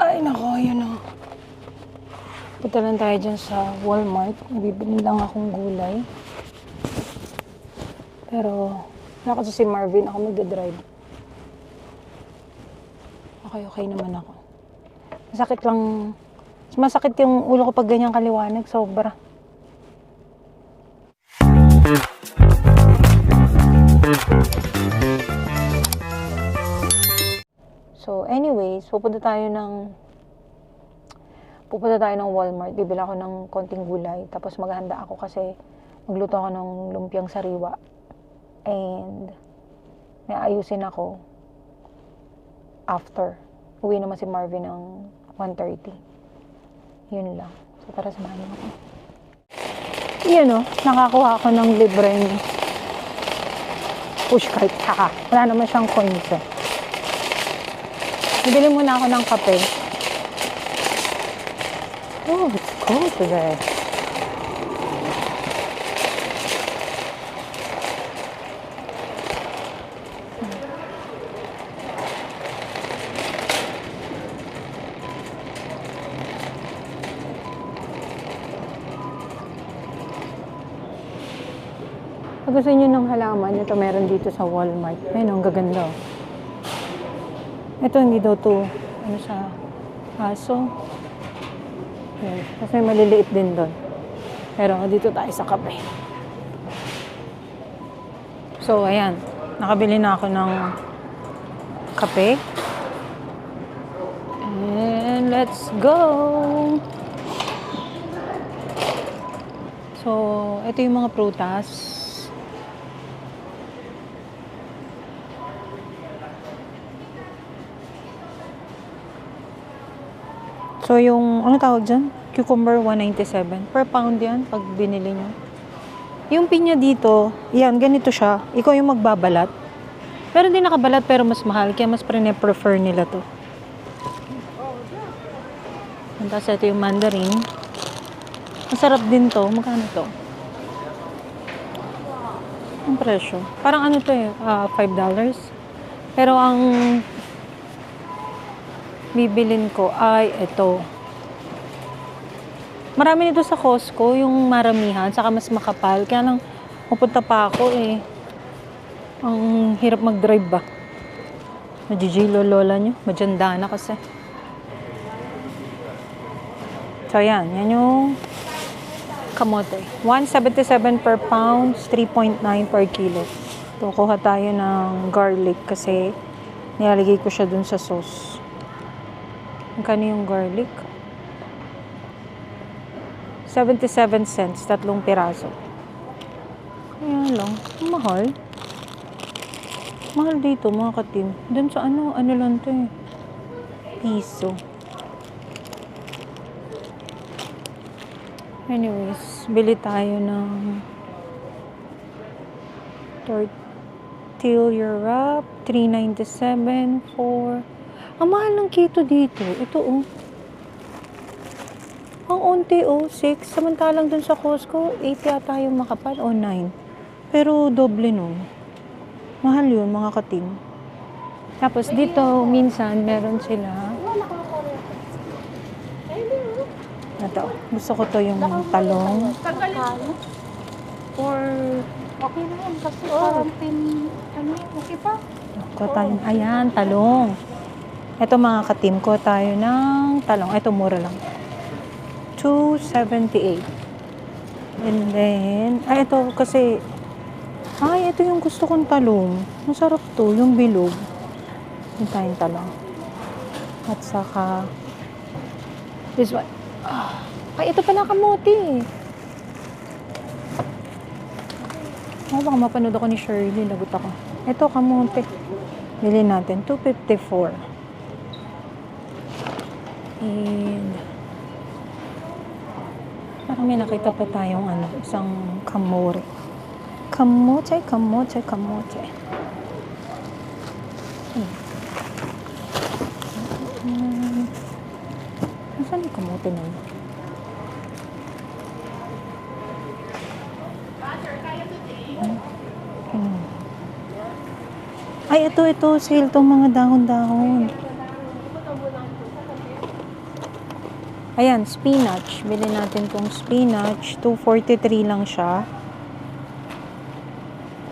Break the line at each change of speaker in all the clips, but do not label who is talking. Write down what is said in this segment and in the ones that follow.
Ay, nako, yun o. Punta lang tayo dyan sa Walmart. Bibili lang akong gulay. Pero, wala kasi si Marvin. Ako magdadrive. Okay, okay naman ako. Masakit lang. Masakit yung ulo ko pag ganyan kaliwanag. Sobra. So, anyways, pupunta tayo ng pupunta tayo ng Walmart. Bibili ako ng konting gulay. Tapos maghahanda ako kasi magluto ako ng lumpiang sariwa. And may ayusin ako after. Uwi naman si Marvin ng 1.30. Yun lang. So, tara samahan niyo ako. Yun o, nakakuha ako ng libreng pushcart. Saka, wala naman siyang coins eh. Bibili muna ako ng kape. Oh, it's cold today. Pag gusto nyo ng halaman, ito meron dito sa Walmart. Ayun, ang gaganda. oh. Ito hindi daw to, ano sa aso. Yan. Kasi may maliliit din doon. Pero dito tayo sa kape. So, ayan. Nakabili na ako ng kape. And let's go! So, ito yung mga prutas. So, yung, ano tawag dyan? Cucumber 197. Per pound yan, pag binili nyo. Yung pinya dito, yan, ganito siya. Ikaw yung magbabalat. Meron din nakabalat pero mas mahal. Kaya mas pre-prefer nila to. Tapos ito yung mandarin. Masarap din to. Magkano to? Ang presyo. Parang ano to eh, ah, $5. Pero ang bibilin ko ay ito. Marami nito sa Costco, yung maramihan, saka mas makapal. Kaya lang, pupunta pa ako eh. Ang hirap mag-drive ba? Najijilo lola nyo. Majanda na kasi. So, yan. Yan yung kamote. 177 per pound, 3.9 per kilo. So, kuha tayo ng garlic kasi nilalagay ko siya dun sa sauce. Magkano yung garlic? 77 cents, tatlong piraso. Kaya lang, ang mahal. Mahal dito mga katim. Doon sa ano, ano lang to eh. Piso. Anyways, bili tayo ng tortilla wrap, 397 for ang mahal ng keto dito. Ito oh. Ang unti oh, 6. Samantalang dun sa Costco, 8 yata yung makapal o 9. Pero doble nun. Mahal yun mga katim. Tapos dito, minsan, meron sila. Ito, gusto ko to yung talong.
Or okay na yan kasi parang pin, ano, okay pa?
Ko tayo, ayan, talong. Ito mga katim ko tayo ng talong. Ito mura lang. 278. And then, ay ito kasi, ay ito yung gusto kong talong. Masarap to, yung bilog. Yung tayong talong. At saka, this one. Ah, ay, ito pala kamote. Oh, baka mapanood ako ni Shirley. Lagot ako. Ito, kamote. Bili natin. 254. And, parang may nakita pa tayong ano, isang kamore. Kamote, kamote, kamote. Hmm. Hmm. Nasaan yung kamote na yun? Hmm. Ay, ito, ito. Sale tong mga dahon-dahon. Ayan, spinach. Bili natin tong spinach. 243 lang siya.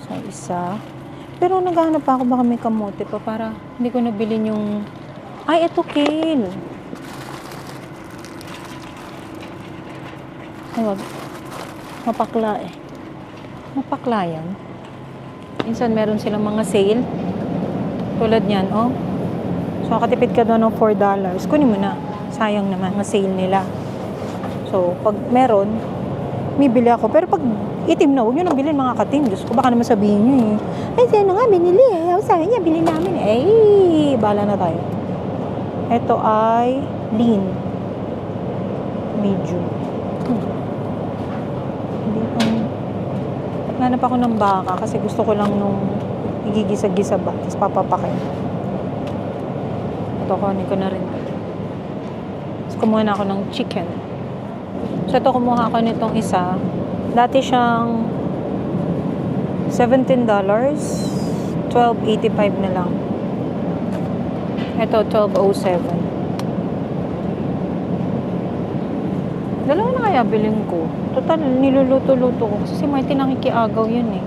So, isa. Pero naghahanap pa ako baka may kamote pa para hindi ko nabili yung... Ay, ito kale. Ay, wag. Mapakla eh. Mapakla yan. Minsan meron silang mga sale. Tulad niyan, oh. So, katipid ka doon ng $4. Kunin mo na. Sayang naman, mga sale nila. So, pag meron, may bili ako. Pero pag itim na, huwag nyo nang bilhin mga katim. Diyos ko, baka naman sabihin nyo eh. Ay, sino nga, binili eh. Sabi niya, bilhin namin. Eh, bala na tayo. Ito ay lean. Medium. Hmm. Hindi ko... Naghanap ako ng baka kasi gusto ko lang nung igigisa-gisa ba. Tapos papapakin. Ito, kunin ko na rin. Kumuha na ako ng chicken. So, ito kumuha ako nitong isa. Dati siyang $17. 12.85 na lang. Ito, 12.07. Dalawa na kaya bilhin ko. Total, niluluto-luto ko. Kasi si Martin nakikiagaw yun eh.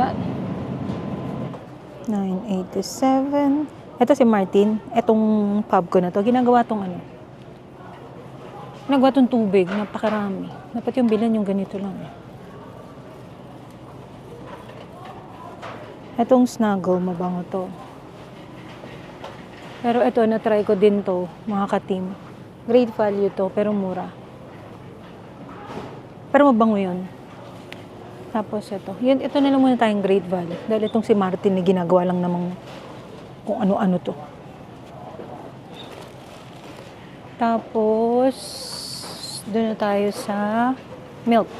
Yan. 987. Ito si Martin. Etong pub ko na to. Ginagawa tong ano. Ginagawa tong tubig. Napakarami. Dapat yung bilan yung ganito lang. eh. Etong snuggle, mabango to. Pero ito, na-try ko din to, mga ka-team. Great value to, pero mura. Pero mabango yun. Tapos ito. Yun, ito na lang muna tayong great value. Dahil itong si Martin na ginagawa lang namang kung ano-ano to. Tapos, doon na tayo sa milk.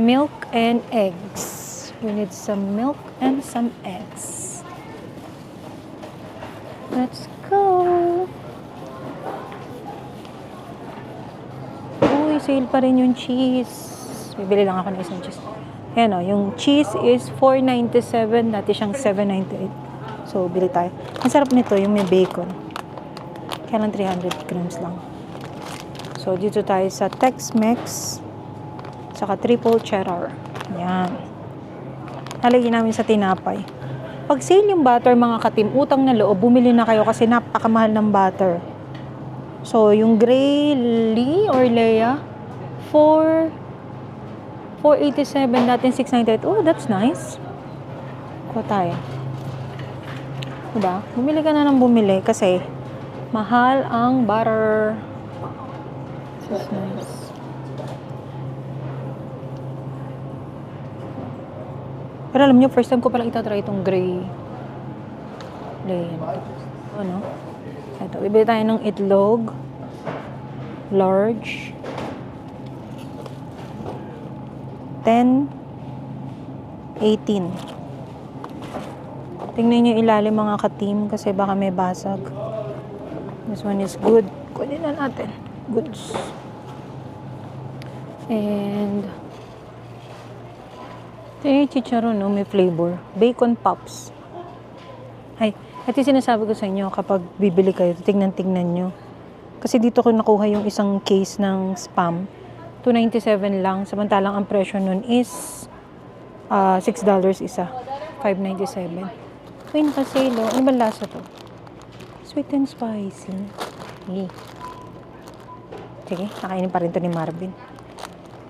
Milk and eggs. We need some milk and some eggs. Let's go! Uy, sale pa rin yung cheese. Bibili lang ako ng isang cheese. Ayan o, yung cheese is $4.97. Dati siyang $7.98. So, bili tayo. Ang sarap nito, yung may bacon. Kaya lang 300 grams lang. So, dito tayo sa Tex-Mex. Saka triple cheddar. Yan. Nalagyan namin sa tinapay. Pag sale yung butter, mga katim, utang na loob, bumili na kayo kasi napakamahal ng butter. So, yung gray Lee or Leia, 4 487 datin 698. Oh, that's nice. Kuha tayo. Diba? Bumili ka na ng bumili kasi mahal ang butter. This is nice. Pero alam niyo, first time ko palang itatry itong gray. Leia. Ano? Ito, bibili tayo ng itlog. Large. 10, 18. Tingnan nyo ilalim mga ka-team kasi baka may basag. This one is good. Kunin na natin. Goods. And ito yung chicharon, no? May flavor. Bacon pops. Ay, ito yung sinasabi ko sa inyo kapag bibili kayo, tingnan-tingnan nyo. Kasi dito ko nakuha yung isang case ng spam. 297 lang. Samantalang ang presyo nun is ah, $6 isa. 597. Uy, nakasale. Ano ba lasa to? Sweet and spicy. Eh. Sige, nakainin pa rin to ni Marvin.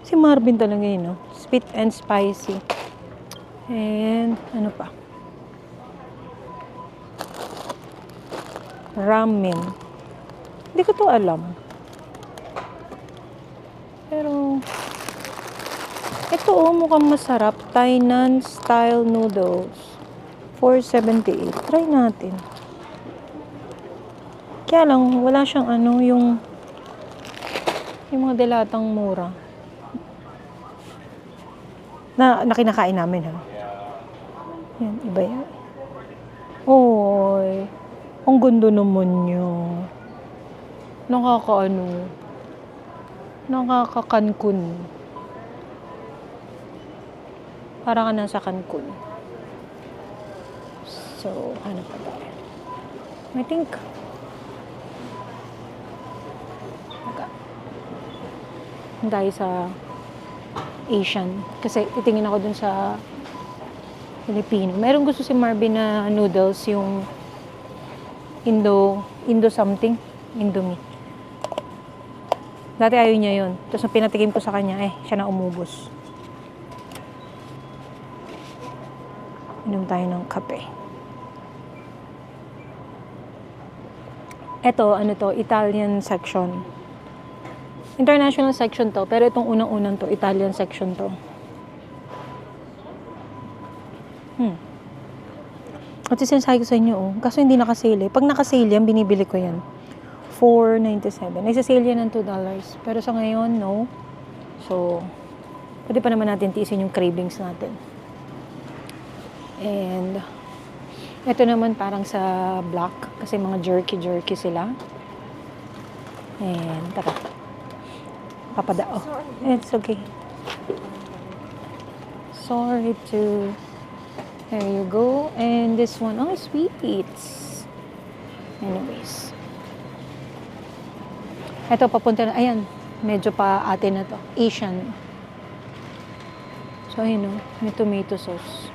Si Marvin talaga yun, no? Sweet and spicy. And, ano pa? Ramen. Hindi ko to alam. Pero, ito oh, mukhang masarap. Tainan style noodles. 478. Try natin. Kaya lang, wala siyang ano, yung yung mga delatang mura. Na, na kinakain namin, ha? Yan, iba yan. Oy, ang ganda naman niya. Nakakaano. Nakaka-Cancun. Para ka nasa Cancun. So, hanap pa tayo. I think, Tayo sa Asian. Kasi titingin ako dun sa Filipino. Meron gusto si Marvin na noodles, yung Indo, Indo something, Indomie. Dati ayaw niya yun. Tapos pinatikim ko sa kanya, eh, siya na umubos. Inom tayo ng kape. Ito, ano to, Italian section. International section to, pero itong unang-unang to, Italian section to. Hmm. At sinasabi ko sa inyo, oh, kaso hindi nakasale. Pag nakasale yan, binibili ko yan. 4.97. Nagsasale yan ng $2. Pero sa ngayon, no. So, pwede pa naman natin tiisin yung cravings natin. And, ito naman parang sa black. Kasi mga jerky-jerky sila. And, tara. Papadao. It's okay. Sorry to... There you go. And this one, oh, sweets. Anyways. Ito, papunta na. Ayan, medyo pa atin na to. Asian. So, ayun o. May tomato sauce.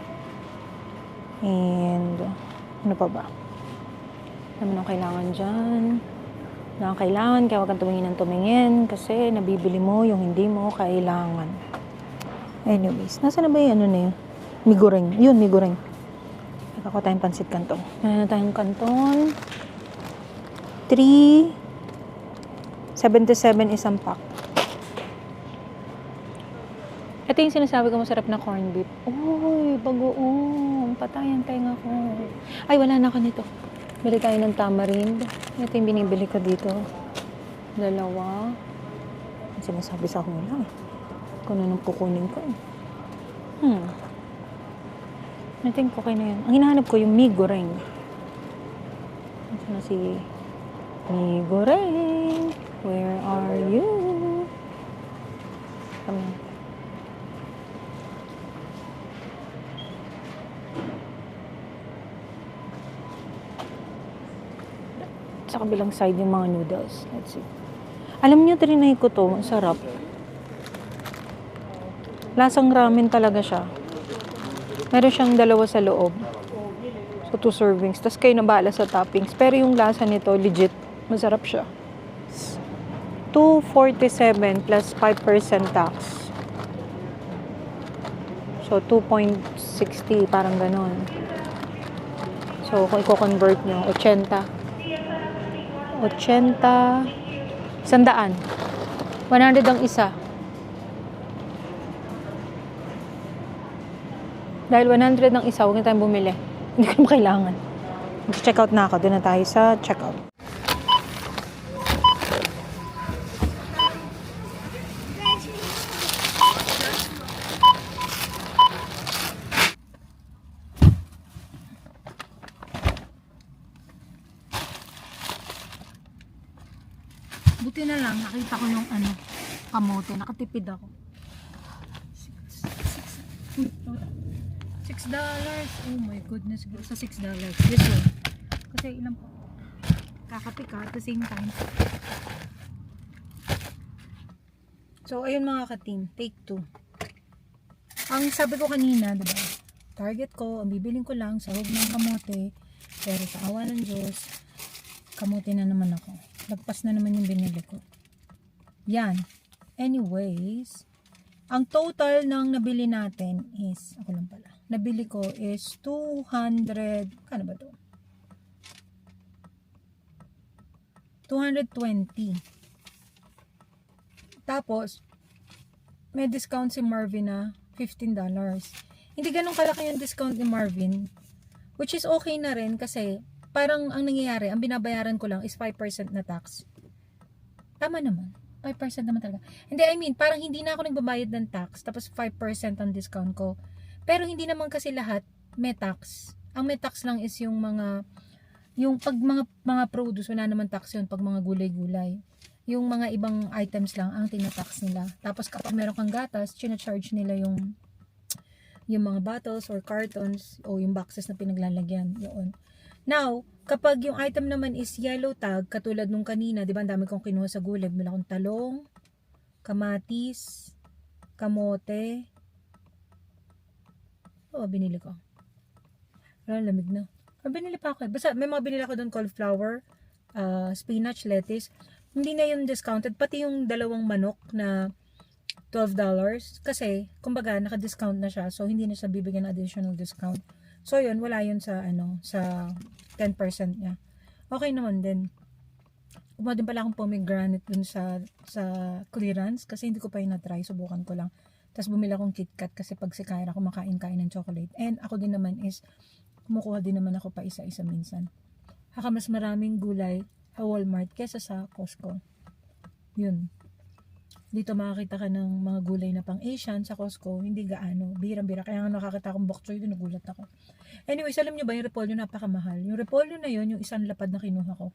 And, ano pa ba? Ano naman ang kailangan dyan? Ang kailangan? Kaya huwag kang tumingin ng tumingin kasi nabibili mo yung hindi mo kailangan. Anyways, nasa na ba yung ano na yun? Migureng. Yun, migureng. Nakakuha tayong pansit kanton. Meron na tayong kanton. 3 77 isang pack. Ito yung sinasabi ko masarap na corned beef. Uy, bagoong. Patayan tayo ko. Ay, wala na ako nito. Bili tayo ng tamarind. Ito yung binibili ko dito. Dalawa. Sinasabi sa hula. Kung anong kukunin ko. Hmm. I think okay na yun. Ang hinahanap ko yung mi goreng. Ito na si mi goreng. Where are you? Sa kabilang side yung mga noodles. Let's see. Alam niyo, trinay ko to. Sarap. Lasang ramen talaga siya. Meron siyang dalawa sa loob. So, two servings. Tapos kayo na bahala sa toppings. Pero yung lasa nito, legit. Masarap siya. 247 plus 5% tax. So, 2.60, parang ganon. So, kung i-convert nyo, 80. 80. Sandaan. 100 ang isa. Dahil 100 ang isa, huwag na tayong bumili. Hindi ko kailangan. Mag-check out na ako. Doon na tayo sa checkout. Buti na lang, nakita ko yung ano, kamote. Nakatipid ako. Six, six, dollars. Oh my goodness. Sa six dollars. This one. Kasi ilang po. Kakape ka at the same time. So, ayun mga ka-team. Take two. Ang sabi ko kanina, diba? Target ko, ang bibiling ko lang sa huwag ng kamote. Pero sa awa ng Diyos, kamote na naman ako. Lagpas na naman yung binili ko. Yan. Anyways, ang total ng nabili natin is, ako lang pala, nabili ko is 200, kano ba to? 220. Tapos, may discount si Marvin na $15. Hindi ganun kalaki yung discount ni Marvin. Which is okay na rin kasi parang ang nangyayari, ang binabayaran ko lang is 5% na tax. Tama naman. 5% naman talaga. Hindi, I mean, parang hindi na ako nagbabayad ng tax, tapos 5% ang discount ko. Pero hindi naman kasi lahat may tax. Ang may tax lang is yung mga, yung pag mga, mga produce, wala naman tax yun pag mga gulay-gulay. Yung mga ibang items lang ang tinatax nila. Tapos kapag meron kang gatas, charge nila yung yung mga bottles or cartons o yung boxes na pinaglalagyan. Yun. Now, kapag yung item naman is yellow tag, katulad nung kanina, di ba, ang dami kong kinuha sa gulay, bila akong talong, kamatis, kamote. Oo, binili ko. Wala, lamig na. Ah, binili pa ako eh. Basta may mga binili ako doon cauliflower, ah, spinach, lettuce. Hindi na yung discounted. Pati yung dalawang manok na $12. Kasi, kumbaga, naka-discount na siya. So, hindi na siya bibigyan ng additional discount. So, yun, wala yun sa, ano, sa 10% niya. Okay naman din. Kumuha din pala akong pomegranate dun sa, sa clearance. Kasi hindi ko pa yun na-try. Subukan ko lang. Tapos bumili akong KitKat kasi pag si Kyra kumakain-kain ng chocolate. And ako din naman is, kumukuha din naman ako pa isa-isa minsan. Haka mas maraming gulay sa Walmart kesa sa Costco. Yun. Dito makakita ka ng mga gulay na pang Asian sa Costco, hindi gaano, birang-bira. Kaya nga nakakita akong bok choy, nagulat ako. Anyways, alam nyo ba, yung repolyo napakamahal. Yung repolyo na yun, yung isang lapad na kinuha ko,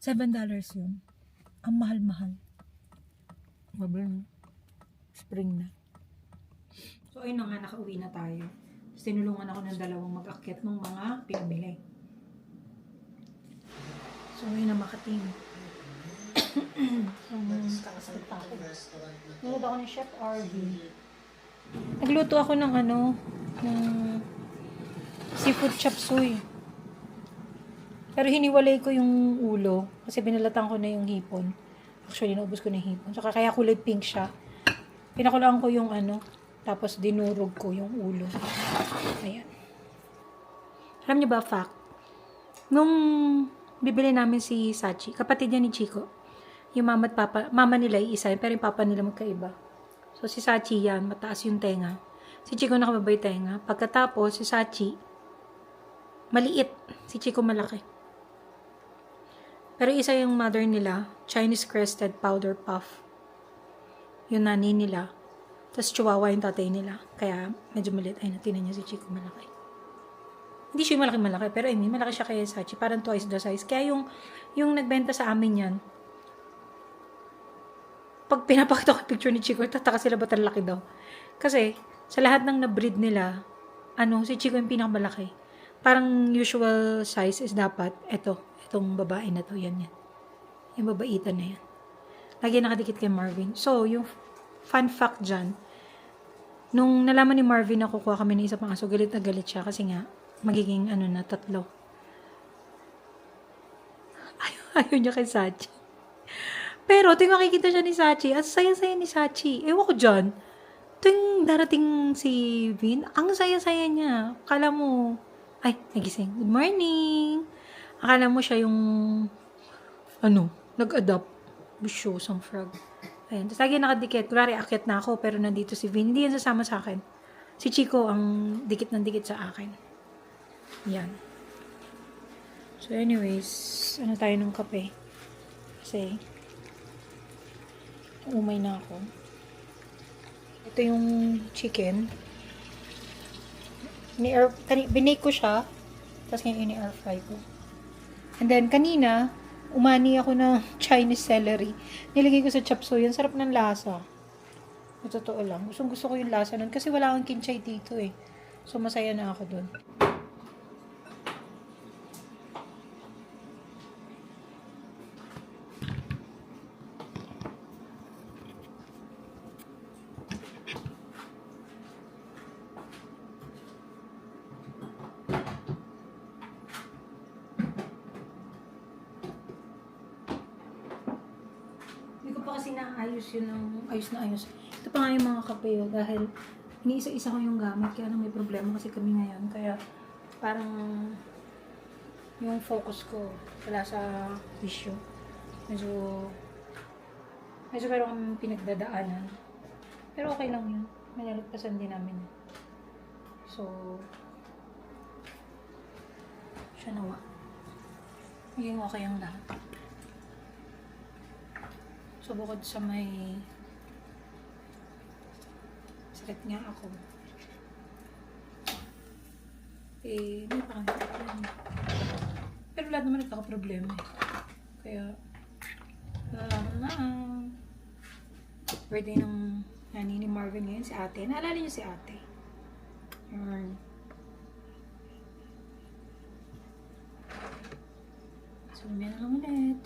$7 yun. Ang mahal-mahal. Mablang spring na. So, ayun na nga, nakauwi na tayo. Tapos tinulungan ako ng dalawang mag-akyat ng mga pinamili. So, ayun na makating. Pa ako. Ni Chef RV. Nagluto ako ng ano, ng seafood chop suey. Pero hiniwalay ko yung ulo kasi binalatan ko na yung hipon. Actually, naubos ko na yung hipon. Saka kaya kulay pink siya. Pinakulaan ko yung ano, tapos dinurog ko yung ulo. Ayan. Alam niyo ba, fact? Nung bibili namin si Sachi, kapatid niya ni Chico, yung mama at papa, mama nila ay isa, pero yung papa nila magkaiba. So, si Sachi yan, mataas yung tenga. Si Chico nakababay tenga. Pagkatapos, si Sachi, maliit. Si Chico malaki. Pero isa yung mother nila, Chinese crested powder puff. Yung nani nila. Tapos chihuahua yung tatay nila. Kaya medyo maliit. Ay, natinan niya si Chico malaki. Hindi siya malaki-malaki, pero I mean, malaki siya kay Sachi. Parang twice the size. Kaya yung, yung nagbenta sa amin yan, pag pinapakita ko yung picture ni Chico, tataka sila ba't ang laki daw. Kasi, sa lahat ng na-breed nila, ano, si Chico yung pinakamalaki. Parang usual size is dapat, eto, etong babae na to, yan yan. Yung babaitan na yan. Lagi nakadikit kay Marvin. So, yung fun fact dyan, nung nalaman ni Marvin na kukuha kami ng isa pang aso, galit na galit siya kasi nga, magiging ano na, tatlo. Ayaw, ayaw niya kay Sachi. Pero, tuwing makikita siya ni Sachi, ang saya-saya ni Sachi. Ewan ko dyan. Tuwing darating si Vin, ang saya-saya niya. Akala mo, ay, nagising. Good morning! Akala mo siya yung, ano, nag-adapt. Bisyosang frog. Ayan. Tapos lagi nakadikit. Kunwari, akit na ako, pero nandito si Vin. Hindi yan sasama sa akin. Si Chico ang dikit ng dikit sa akin. Yan. So, anyways, ano tayo ng kape? Kasi, umay na ako. Ito yung chicken. Ni air, kani, binake ko siya. Tapos ngayon ini-air fry ko. And then, kanina, umani ako ng Chinese celery. Nilagay ko sa chop suey. Sarap ng lasa. Sa totoo lang. Gusto, gusto ko yung lasa nun. Kasi wala akong kinchay dito eh. So, masaya na ako dun. Hindi ko pa kasi naayos yun ng ayos na ayos. Ito pa nga yung mga kape oh, dahil iniisa-isa ko yung gamit kaya lang may problema kasi kami ngayon. Kaya parang yung focus ko wala sa issue. Medyo medyo meron kami pinagdadaanan. Pero okay lang yun. May nalagpasan din namin. So, siya nawa. Maging okay ang lahat. So, bukod sa may sakit nga ako. Eh, may pa kami problema. Pero lahat naman nagkakaproblema eh. Kaya, nalaman na birthday ng nani ni Marvin ngayon, si ate. Naalala niyo si ate? Yun. So, may na lang ulit.